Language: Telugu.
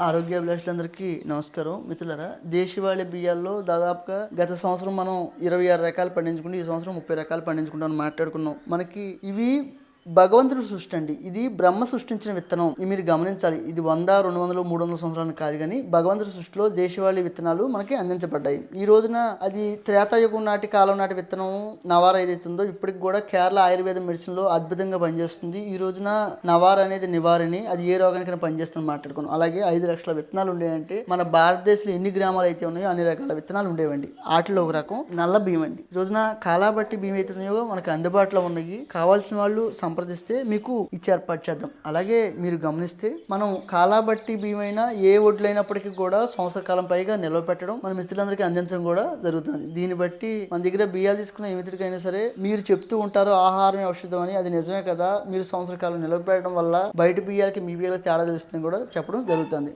ఆరోగ్యాభిలాషులందరికీ నమస్కారం. మిత్రులరా దేశవాళీ బియ్యాల్లో దాదాపుగా గత సంవత్సరం మనం ఇరవై ఆరు రకాలు పండించుకుంటే ఈ సంవత్సరం ముప్పై రకాలు పండించుకుంటామని మాట్లాడుకున్నాం. మనకి ఇవి భగవంతుడు సృష్టి అండి. ఇది బ్రహ్మ సృష్టించిన విత్తనం. ఇది మీరు గమనించాలి. ఇది వంద రెండు వందలు మూడు వందల సంవత్సరాలు కాదు కానీ భగవంతుడి సృష్టిలో దేశవాళీ విత్తనాలు మనకి అందించబడ్డాయి. ఈ రోజున అది త్రేతాయుగం నాటి కాలం నాటి విత్తనం నవార ఏదైతే ఉందో ఇప్పటికి కూడా కేరళ ఆయుర్వేద మెడిసిన్లో అద్భుతంగా పనిచేస్తుంది. ఈ రోజున నవార అనేది నివారణి. అది ఏ రోగానికైనా పనిచేస్తుంది మాట్లాడుకున్నాం. అలాగే ఐదు లక్షల విత్తనాలు ఉండేవంటే మన భారతదేశంలో ఎన్ని గ్రామాలు అయితే ఉన్నాయో అన్ని రకాల విత్తనాలు ఉండేవండి. వాటిలో ఒక రకం నల్ల బియ్యం అండి. ఈ రోజున కాలాబట్టి బియ్యం అయితే ఉన్నాయో మనకు అందుబాటులో ఉన్నాయి. కావాల్సిన వాళ్ళు సంప్రదిస్తే మీకు ఇచ్చి ఏర్పాటు చేద్దాం. అలాగే మీరు గమనిస్తే మనం కాలాబట్టి భీమైనా ఏ ఒడ్లైనప్పటికీ కూడా సంవత్సర కాలం పైగా నిల్వ పెట్టడం మన మిత్రులందరికీ అందించడం కూడా జరుగుతుంది. దీన్ని బట్టి మన దగ్గర బియ్యాలు తీసుకున్న ఏ మిత్రుడికైనా సరే మీరు చెప్తూ ఉంటారు ఆహారం ఔషధం అని. అది నిజమే కదా. మీరు సంవత్సర కాలం నిల్వ పెట్టడం వల్ల బయట బియ్యాలకి మీ బియ్యాలకి తేడా తెలుస్తుందని కూడా చెప్పడం జరుగుతుంది.